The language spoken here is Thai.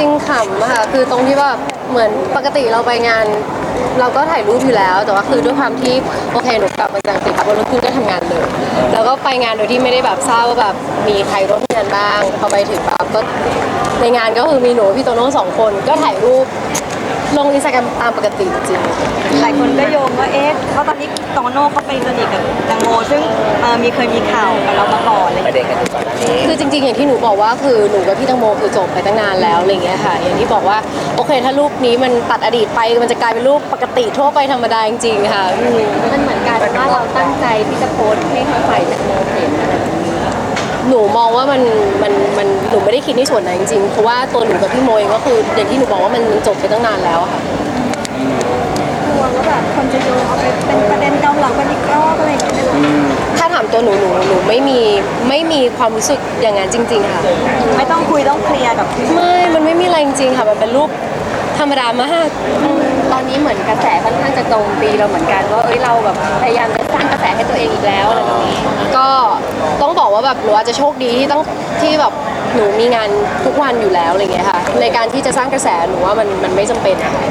ริงๆขำค่ะคือตรงที่ว่าเหมือนปกติเราไปงาน เราก็ถ่ายรูปอยู่แล้ว แต่ว่าคือด้วยความที่โอเคหนูกลับมาจากติดขับรถลูกขึ้ก็ทำงานเลยแล้วก็ไปงานโดยที่ไม่ได้แบบทราบว่าแบบมีใครร่วมงานบ้างพอไปถึงปั๊บก็ในงานก็คือมีหนูพี่โตโน่สองคนก็ถ่ายรูปลงอินสตาแกรมตามปกติจริงหลายคนก็โยงว่าเอ๊ะเพราะตอนนี้โตโน่เขาไปสนิทกับแตงโมซึ่งเอ่อมีเคยมีข่าวกับเรามาก่อนอะไรอย่าง ประเงี้ยเด็นกันอยู่ก่อนหน้านี้คือจริงๆ อย่างที่หนูบอกว่าคือหนูกับพี่ตังโมคือจบไปตั้งนานแล้วอะไรเงี้ยค่ะ อย่างที่บอกว่าโอเค ถ้ารูปนี้มันตัดอดีตไปมันจะกลายเป็นรูปปกติทั่วไปธรรมดาจริงๆค่ะอืมมันเหมือนกลายเป็นว่าเราตั้งใจที่จะโพสต์ให้ทางฝ่ายแตงโมเห็นอะไรแบบนี้หนูมองว่ามันมันมันหนูไม่ได้คิดในส่วนนั้นจริงๆเพราะว่าตัวหนูกับพี่โมเองก็คืออย่างที่หนูบอกว่ามันมันจบไปตั้งนานแล้วอะค่ะ ตัวหนูหนูหนูไม่มีไม่มีความรู้สึกอย่างนั้นจริง ๆ ค่ะ ไม่ต้องคุยต้องเคลียร์กับไม่ มันไม่มีอะไรจริงๆค่ะ มันเป็นรูปธรรมดามาก ตอนนี้เหมือนกระแสค่อนข้างจะโจมตีเราเหมือนกันว่าเอ้ยเราแบบพยายามจะสร้างกระแสให้ตัวเองอีกแล้วอะไรแบบนี้ก็ต้องบอกว่าแบบหนูอาจจะโชคดีที่ต้องที่แบบหนูมีงานทุกวันอยู่แล้วอะไรเงี้ยค่ะ ในการที่จะสร้างกระแสหนูว่ามันมันไม่จำเป็นอะค่ะ